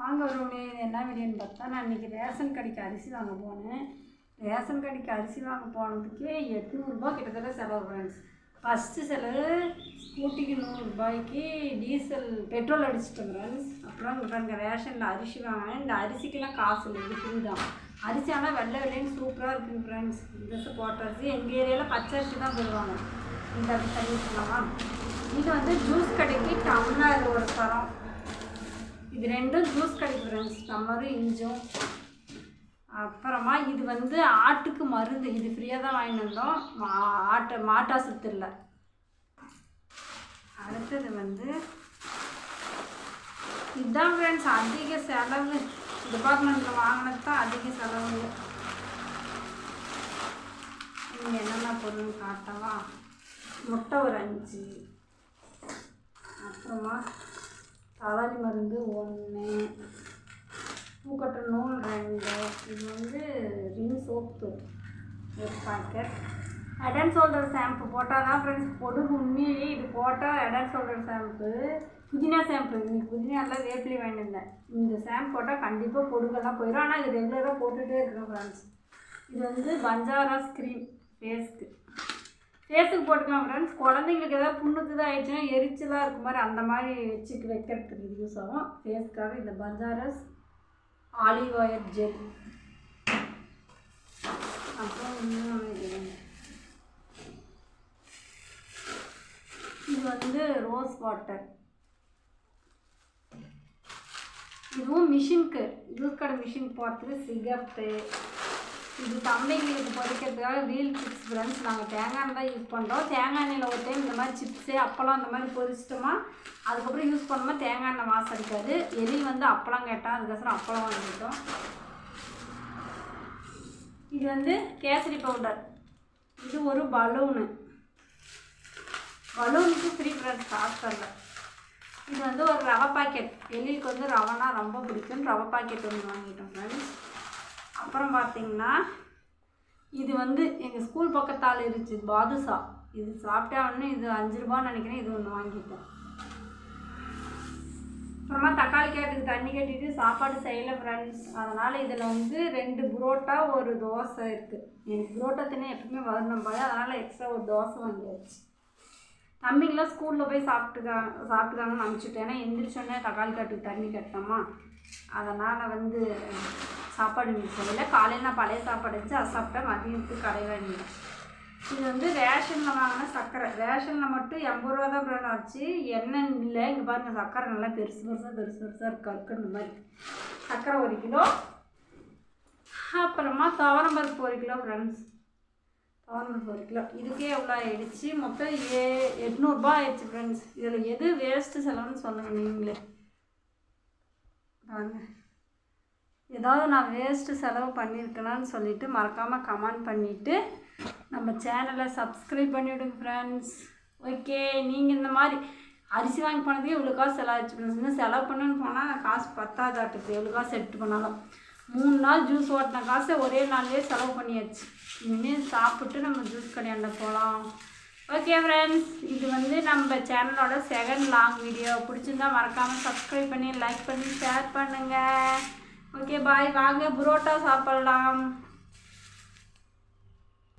வாங்க வருவனே இது என்ன வீடியோன்னு பார்த்தா நான் இன்றைக்கி ரேஷன் கடைக்கு அரிசி வாங்க போனேன். ரேஷன் கடைக்கு அரிசி வாங்க போனதுக்கே எட்நூறுபா கிட்டத்தட்ட செலவு ஃப்ரெண்ட்ஸ் ஃபஸ்ட்டு செலவு ஸ்கூட்டிக்கு நூறுரூபாய்க்கு டீசல் பெட்ரோல் அடிச்சிட்டேன் ஃப்ரெண்ட்ஸ் அப்புறம் இங்கே ரேஷனில் அரிசி வாங்கினேன். இந்த அரிசிக்கெல்லாம் காசு இல்லை இது ஃப்ரீ தான். அரிசி ஆனால் வெள்ளை வெள்ளைன்னு சூப்பராக இருக்குங்க ஃப்ரெண்ட்ஸ் இந்த போட்ட அரிசி எங்கள் ஏரியாவில் பச்சை அரிசி தான் போடுவாங்க. இந்த அரிசி தண்ணி சொல்லலாம் இது வந்து ஜூஸ் கடைக்கு டம்ளர் ஒரு தரம். இது ரெண்டும் ஜூஸ் கடைக்கு ஃப்ரெண்ட்ஸ் டம்ளரும் இஞ்சும். அப்புறமா இது வந்து ஆட்டுக்கு மருந்து. இது ஃப்ரீயாக தான் வாங்கிட்டு வந்தோம். மா- மாட்டா மாட்டாசுத்திரில் அடுத்தது வந்து இதுதான் ஃப்ரெண்ட்ஸ் அதிக செலவு. டிபார்ட்மெண்ட்டில் வாங்கினது தான் அதிக செலவு. இங்கே என்னென்ன பொருள் காட்டவா? முட்டை ஒரு அஞ்சு. அப்புறமா தவாலி மருந்து ஒன்று பூக்கட்ட நூல் ரெண்டு இது வந்து ரின் சோப்பு ஒரு packet head and shoulder shampoo போட்டால் தான் ஃப்ரெண்ட்ஸ் பொடுகு உண்மையிலேயே இது போட்டால் ஹெட் அண்ட் ஷோல்டர் ஷாம்பு புதினா ஷாம்பு இன்னைக்கு புதினாலாம் வேப்பிலி வாங்கியிருந்தேன். இந்த ஷாம்பு போட்டால் கண்டிப்பாக பொடுகெல்லாம் போயிடும் ஆனால் இது ரெகுலராக போட்டுகிட்டே இருக்கணும் ஃப்ரெண்ட்ஸ் இது வந்து பஞ்சாரா ஸ்க்ரீன் ஃபேஸ்க்கு ஃபேஸுக்கு போட்டுக்கலாம் ஃப்ரெண்ட்ஸ் குழந்தைங்களுக்கு ஏதாவது புண்ணுக்கு தான் ஆயிடுச்சுன்னா எரிச்சலாக இருக்க மாதிரி அந்த மாதிரி வச்சுட்டு வைக்கிறதுக்கு இது யூஸ் ஆகும். ஃபேஸ்க்காக இந்த பஞ்சாரஸ் ஆலிவ் ஆயில் ஜெல். அப்புறம் இன்னும் இது. வந்து ரோஸ் வாட்டர் இதுவும் மிஷினுக்கு ஜூஸ் கடை மிஷின் போடுறதுக்கு சிகப்பு இது தம்பிங்களுக்கு பொரிக்கிறதுக்காக வீல் சிப்ஸ் ஃப்ரெண்ட்ஸ் நாங்கள் தேங்காய் எண்ணெய் தான் யூஸ் பண்ணுறோம் தேங்காய் எண்ணெயில் ஒரு டைம் இந்த மாதிரி சிப்ஸு அப்பளம் அந்த மாதிரி பொரிச்சிட்டோமா அதுக்கப்புறம் யூஸ் பண்ணோமா தேங்காய் எண்ணெய் வாசம் அடிக்காது. எலி வந்து அப்பளம் கேட்டால் அதுக்கப்புறம் அப்பளம் வாங்கிட்டோம் இது வந்து கேசரி பவுடர் இது ஒரு பலூனு பலூனுக்கு ஃப்ரீ ஃப்ரெண்ட்ஸ் காசு தரல. இது வந்து ஒரு ரவை பாக்கெட் எலிக்கு வந்து ரவைனா ரொம்ப பிடிக்கும். ரவை பாக்கெட் ஒன்று வாங்கிட்டோம் ஃப்ரெண்ட்ஸ் அப்புறம் பார்த்தீங்கன்னா இது வந்து எங்கள் ஸ்கூல் பக்கத்தால் இருந்துச்சு பாதுஷா. இது சாப்பிட்டா ஒன்று இது அஞ்சு ரூபான்னு நினைக்கிறேன் இது ஒன்று வாங்கிட்டேன். அப்புறமா தக்காளி கேட்டுக்கு தண்ணி கட்டிட்டு சாப்பாடு செய்யலை ஃப்ரெண்ட்ஸ் அதனால் இதில் வந்து ரெண்டு புரோட்டா ஒரு தோசை இருக்குது எனக்கு புரோட்டா தினம் எப்பவுமே வரணும் போய் அதனால் எக்ஸ்ட்ரா ஒரு தோசை வாங்கியாச்சு. தம்பிங்களாம் ஸ்கூலில் போய் சாப்பிட்டுக்காங்க சாப்பிட்டுக்காங்கன்னு அனுப்பிச்சுட்டேன் ஏன்னா எந்திரிச்சோடனே தக்காளி காட்டுக்கு தண்ணி கட்டினோமா. அதனால் வந்து சாப்பாடு இன்னைக்கு செய்யலை காலையில் நான் பழைய சாப்பாடு வச்சு அதை சாப்பிட்டேன். மதியத்துக்கு கடை வேண்டியது இது வந்து ரேஷனில் வாங்கின சர்க்கரை. ரேஷனில் மட்டும் எண்பது ரூபா தான் பிராண்ட் ஆச்சு. எண்ணெய் இல்லை. இங்கே பாருங்கள் சர்க்கரை நல்லா பெருசு பெருசாக பெருசு பெருசாக இருக்கு. இந்த மாதிரி. சர்க்கரை ஒரு கிலோ. அப்புறமா துவரம் பருப்பு ஒரு கிலோ ஃப்ரெண்ட்ஸ் துவரம்பருப்பு ஒரு கிலோ. இதுக்கே எவ்வளோ ஆயிடுச்சு? மொத்தம் ஏ எட்நூறுபா ஆயிடுச்சு ஃப்ரெண்ட்ஸ் இதில் எது வேஸ்ட்டு செலவுன்னு சொல்லுங்கள் நீங்களே. வாங்க ஏதாவது நான் வேஸ்ட்டு செலவு பண்ணியிருக்கேனான்னு சொல்லிட்டு மறக்காமல் கமெண்ட் பண்ணிவிட்டு நம்ம சேனலை சப்ஸ்கிரைப் பண்ணிவிடுங்க ஃப்ரெண்ட்ஸ் ஓகே நீங்கள் இந்த மாதிரி அரிசி வாங்கி போனதுக்கு இவ்வளோ காசு செலவாச்சு ஃப்ரெண்ட்ஸ் இன்னும் செலவு பண்ணுன்னு போனால் காசு பத்தாதாட்டுக்கு எவ்வளோ காசு செட்டு பண்ணாலும் மூணு நாள் ஜூஸ் ஓட்டின காசை ஒரே நாள்லேயே செலவு பண்ணியாச்சு. இனிமேல் சாப்பிட்டு நம்ம ஜூஸ் கடையாண்ட போகலாம் ஓகே ஃப்ரெண்ட்ஸ் இது வந்து நம்ம சேனலோட செகண்ட் லாங் வீடியோ பிடிச்சிருந்தா மறக்காமல் சப்ஸ்கிரைப் பண்ணி லைக் பண்ணி ஷேர் பண்ணுங்கள் ஓகே பாய் வாங்க புரோட்டா சாப்பிட்லாம்.